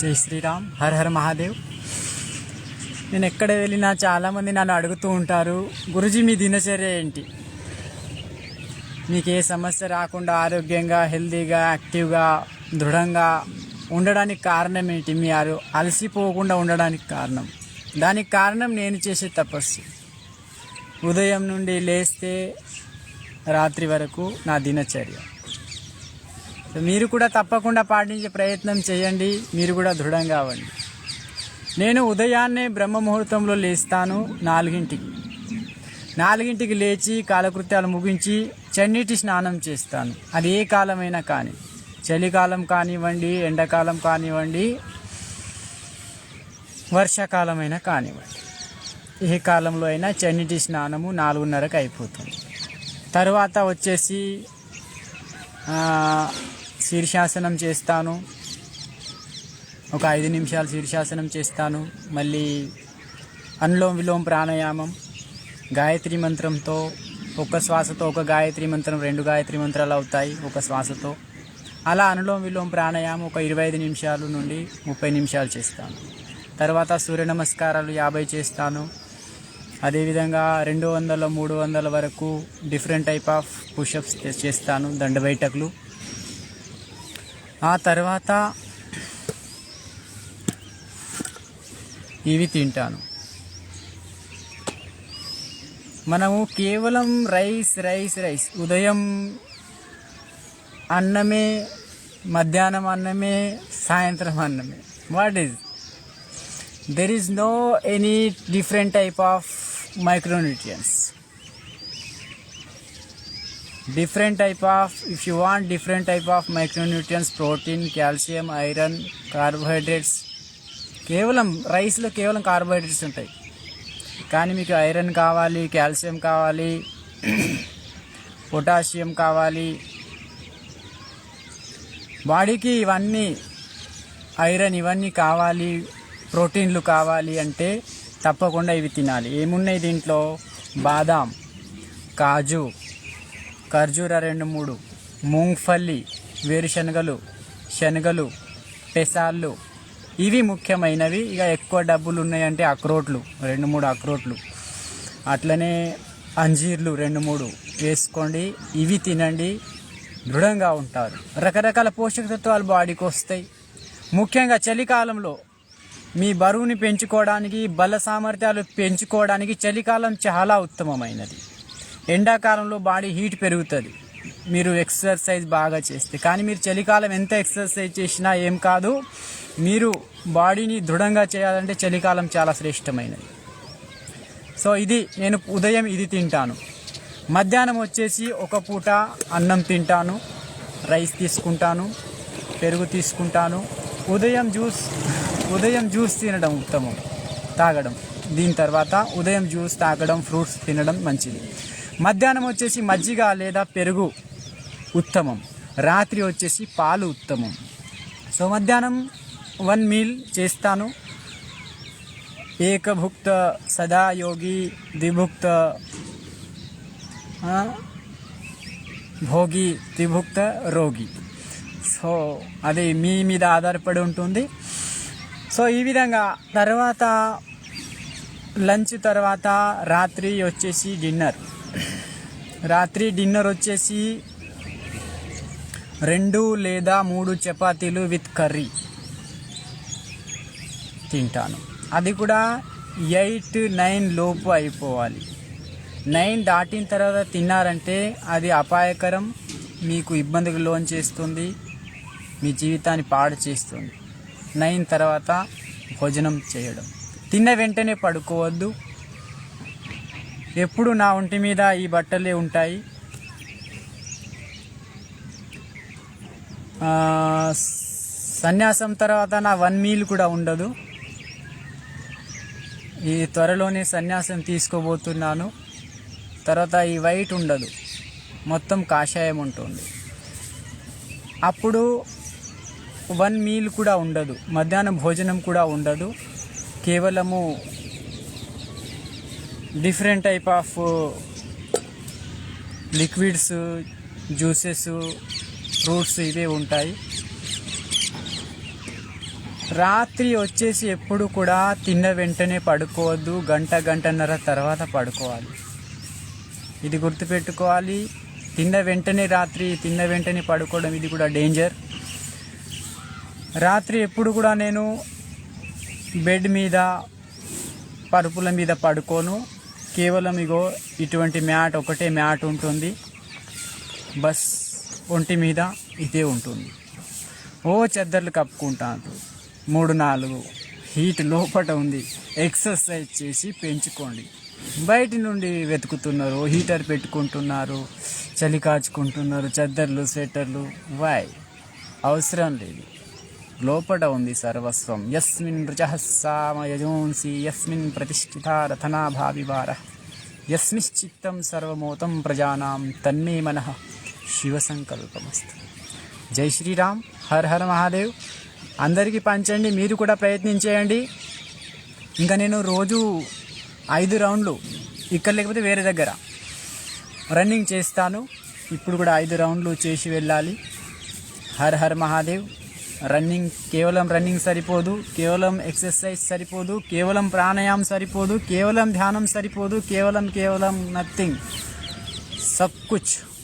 జై Sriram her her Mahadev. నేను ఎక్కడ వెళ్ళినా చాలామంది నన్ను అడుగుతూ ఉంటారు గురుజీ మీ దినచర్య ఏంటి? మీకు ఏ సమస్య రాకుండా ఆరోగ్యంగా హెల్తీగా యాక్టివ్గా దృఢంగా ఉండడానికి కారణం ఏంటి? మీ ఆరు అలసిపోకుండా ఉండడానికి కారణం. దానికి కారణం నేను చేసే తపస్సు. ఉదయం నుండి లేస్తే రాత్రి వరకు నా దినచర్య. మీరు కూడా తప్పకుండా పాటించే ప్రయత్నం చేయండి. మీరు కూడా దృఢంగా అవ్వండి. నేను ఉదయాన్నే బ్రహ్మ ముహూర్తంలో లేస్తాను నాలుగింటికి. నాలుగింటికి లేచి కాలకృత్యాలు ముగించి చన్నీటి స్నానం చేస్తాను. అది ఏ కాలమైనా కానీ. చలికాలం కానివ్వండి ఎండాకాలం కానివ్వండి వర్షాకాలమైనా కానివ్వండి. ఏ కాలంలో అయినా చన్నీటి స్నానము నాలుగున్నరకు అయిపోతుంది. తర్వాత వచ్చేసి శీర్షాసనం చేస్తాను. ఒక ఐదు నిమిషాలు శీర్షాసనం చేస్తాను. మళ్ళీ అనులోమ విలోమ ప్రాణాయామం గాయత్రి మంత్రంతో ఒక శ్వాసతో ఒక గాయత్రి మంత్రం రెండు గాయత్రి మంత్రాలు అవుతాయి ఒక శ్వాసతో. అలా అనులోమ విలోమ ప్రాణాయామం ఒక ఇరవై ఐదు నిమిషాలు నుండి ముప్పై నిమిషాలు చేస్తాను. తర్వాత సూర్య నమస్కారాలు యాభై చేస్తాను. అదేవిధంగా రెండు వందల మూడు వందల వరకు డిఫరెంట్ టైప్ ఆఫ్ పుషప్స్ చేస్తాను దండ బయటకులు ఆ తర్వాత ఇవి తింటాను. మనము కేవలం రైస్ రైస్ రైస్. ఉదయం అన్నమే మధ్యాహ్నం అన్నమే సాయంత్రం అన్నమే. What is? There is no any different type of micronutrients different type of if you want different type of micronutrients protein calcium iron carbohydrates కేవలం రైస్లో కేవలం కార్బోహైడ్రేట్స్ ఉంటాయి. కానీ మీకు ఐరన్ కావాలి కాల్షియం కావాలి పొటాషియం కావాలి. బాడీకి ఇవన్నీ ఐరన్ ఇవన్నీ కావాలి ప్రోటీన్లు కావాలి అంటే తప్పకుండా ఇవి తినాలి. ఏమున్నాయి దీంట్లో? బాదాం కాజు ఖర్జూర రెండు మూడు మూంగ్ఫల్లి వేరుశనగలు శనగలు పెసాళ్ళు. ఇవి ముఖ్యమైనవి. ఇక ఎక్కువ డబ్బులు ఉన్నాయంటే అక్రోట్లు రెండు మూడు అక్రోట్లు. అట్లనే అంజీర్లు రెండు మూడు వేసుకోండి. ఇవి తినండి. దృఢంగా ఉంటారు. రకరకాల పోషక తత్వాలు బాడీకి వస్తాయి. ముఖ్యంగా చలికాలంలో మీ బరువుని పెంచుకోవడానికి బల సామర్థ్యాలు పెంచుకోవడానికి చలికాలం చాలా ఉత్తమమైనది. ఎండాకాలంలో బాడీ హీట్ పెరుగుతుంది. మీరు ఎక్సర్సైజ్ బాగా చేస్తే. కానీ మీరు చలికాలం ఎంత ఎక్సర్సైజ్ చేసినా ఏం కాదు మీరు బాడీని దృఢంగా చేయాలంటే చలికాలం చాలా శ్రేష్టమైనది. సో ఇది నేను ఉదయం ఇది తింటాను. మధ్యాహ్నం వచ్చేసి ఒక పూట అన్నం తింటాను రైస్ తీసుకుంటాను పెరుగు తీసుకుంటాను. ఉదయం జ్యూస్ ఉదయం జ్యూస్ తినడం ఉత్తమం. తాగడం. దీని తర్వాత ఉదయం జ్యూస్ తాగడం ఫ్రూట్స్ తినడం మంచిది. మధ్యాహ్నం వచ్చేసి మజ్జిగ లేదా పెరుగు ఉత్తమం. రాత్రి వచ్చేసి పాలు ఉత్తమం. సో మధ్యాహ్నం వన్ మీల్ చేస్తాను. ఏకభుక్త సదా యోగి ద్విభుక్త భోగి త్రిభుక్త రోగి. సో అది మీ మీద ఆధారపడి ఉంటుంది. సో ఈ విధంగా తర్వాత లంచ్ తర్వాత రాత్రి వచ్చేసి డిన్నర్. రాత్రి డిన్నర్ వచ్చేసి రెండు లేదా మూడు చపాతీలు విత్ కర్రీ. తింటాను. అది కూడా ఎయిట్ నైన్ లోపు అయిపోవాలి. నైన్ దాటిన తర్వాత తిన్నారంటే అది అపాయకరం మీకు ఇబ్బందికి లోన్ చేస్తుంది మీ జీవితాన్ని పాడు చేస్తుంది. నైన్ తర్వాత భోజనం చేయడం. తిన్న వెంటనే పడుకోవద్దు. ఎప్పుడు నా ఒంటి మీద ఈ బట్టలే ఉంటాయి. సన్యాసం తర్వాత నా వన్ మీల్ కూడా ఉండదు. ఈ త్వరలోనే సన్యాసం తీసుకోబోతున్నాను. తర్వాత ఈ వైట్ ఉండదు. మొత్తం కాషాయం ఉంటుంది. అప్పుడు వన్ మీల్ కూడా ఉండదు. మధ్యాహ్నం భోజనం కూడా ఉండదు. కేవలము different type of liquids juices fruits ఇవే ఉంటాయి. రాత్రి వచ్చేసి ఎప్పుడు కూడా తిన్న వెంటనే పడుకోవద్దు. గంట గంటన్నర తర్వాత పడుకోవాలి. ఇది గుర్తుపెట్టుకోవాలి. తిన్న వెంటనే రాత్రి తిన్న వెంటనే పడుకోవడం ఇది కూడా డేంజర్. రాత్రి ఎప్పుడు కూడా నేను బెడ్ మీద పరుపుల మీద పడుకోను. కేవలం ఇగో ఇటువంటి మ్యాట్ ఒకటే మ్యాట్ ఉంటుంది. బస్ ఒంటి మీద ఇదే ఉంటుంది. ఓ చెద్దర్లు కప్పుకుంటాను మూడు నాలుగు. హీట్ లోపట ఉంది. ఎక్సర్సైజ్ చేసి పెంచుకోండి. బయట నుండి వెతుకుతున్నారు. హీటర్ పెట్టుకుంటున్నారు. చలి కాచుకుంటున్నారు. చెద్దర్లు స్వెటర్లు. వాయ్ అవసరం లేదు. లోపట ఉంది సర్వస్వం. యస్మిన్ రుచహస్సామయజోంసి యస్మిన్ ప్రతిష్ఠిత రథనాభావివార. యస్మిశ్చిత్తం సర్వమోతం ప్రజానాం తన్మే మన శివసంకల్పమస్తు. జై శ్రీరామ్ హర్ హర్ మహాదేవ్. అందరికీ పంచండి మీరు కూడా ప్రయత్నించేయండి. ఇంకా నేను రోజు ఐదు రౌండ్లు ఇక్కడ లేకపోతే వేరే దగ్గర. రన్నింగ్ చేస్తాను. ఇప్పుడు కూడా ఐదు రౌండ్లు చేసి వెళ్ళాలి. Her her Mahadev. రన్నింగ్ కేవలం రన్నింగ్ సరిపోదు కేవలం ఎక్సర్సైజ్ సరిపోదు కేవలం ప్రాణాయామం సరిపోదు కేవలం ధ్యానం సరిపోదు కేవలం కేవలం నథింగ్. సబ్ కుచ్.